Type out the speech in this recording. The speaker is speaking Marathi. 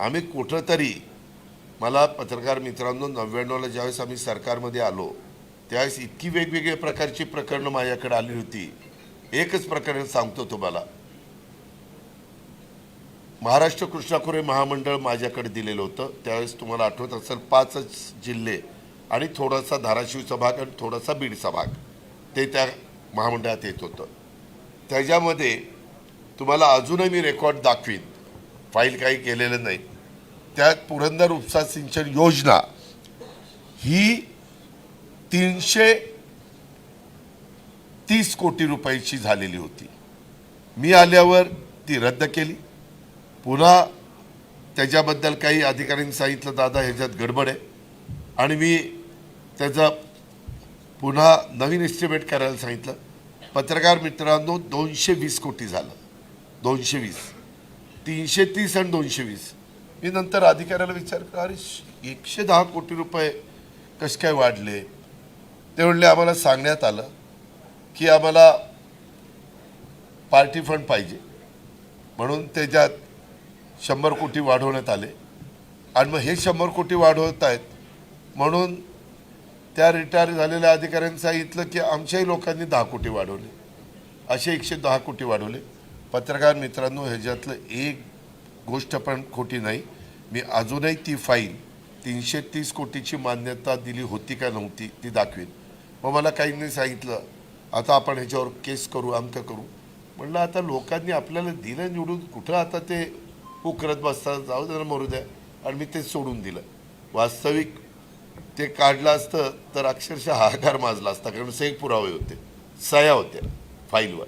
आम्ही कुठंतरी मला पत्रकार मित्रांनो नव्याण्णवला ज्यावेळेस आम्ही सरकारमध्ये आलो त्यावेळेस इतकी वेगवेगळ्या प्रकारची प्रकरणं माझ्याकडे आली होती. एकच प्रकरण सांगतो तुम्हाला. महाराष्ट्र कृष्णाखोरे महामंडळ माझ्याकडे दिलेलं होतं. त्यावेळेस तुम्हाला आठवत असेल पाचच जिल्हे आणि थोडासा धाराशिवचा भाग आणि थोडासा बीडचा भाग ते त्या महामंडळात येत होतं. त्याच्यामध्ये तुम्हाला अजूनही मी रेकॉर्ड दाखवीन. फाईल काही केलेलं नाही. त्यात पुरंदर उपसा सिंचन योजना ही तीनशे तीस कोटी रुपयाची झालेली होती. मी आल्यावर ती रद्द केली. पुन्हा त्याच्याबद्दल काही अधिकाऱ्यांनी सांगितलं दादा ह्याच्यात गडबड आहे. आणि मी त्याचा पुन्हा नवीन एस्टिमेट करायला सांगितलं. पत्रकार मित्रांनो दोनशे वीस कोटी झालं. दोनशे वीस. तीनशे तीस आणि दोनशे वीस. मी नंतर अधिकाऱ्याला विचार अरे श- एकशे दहा कोटी रुपये कसे काय वाढले? ते म्हणले आम्हाला सांगण्यात आलं की आम्हाला पार्टी फंड पाहिजे. म्हणून त्याच्यात शंभर कोटी वाढवण्यात आले. आणि मग हे शंभर कोटी वाढवत आहेत म्हणून त्या रिटायर झालेल्या अधिकाऱ्यांनी सांगितलं की आमच्याही लोकांनी दहा कोटी वाढवले. असे एकशे दहा कोटी वाढवले. पत्रकार मित्रांनो ह्याच्यातलं एक गोष्ट पण खोटी नाही. मी अजूनही ती फाईल तीनशे तीस कोटीची मान्यता दिली होती का नव्हती ती दाखवेन. मग मला काहींनी सांगितलं आता आपण ह्याच्यावर केस करू अमकं करू. म्हणलं आता लोकांनी आपल्याला दिलं निवडून कुठं आता ते उकरत बसतात? जाऊ दे मरू द्या. आणि मी ते सोडून दिलं. वास्तविक ते काढलं असतं तर अक्षरशः हाहाकार माजला असता कारण सेक पुरावे होते सह्या होत्या फाईलवर.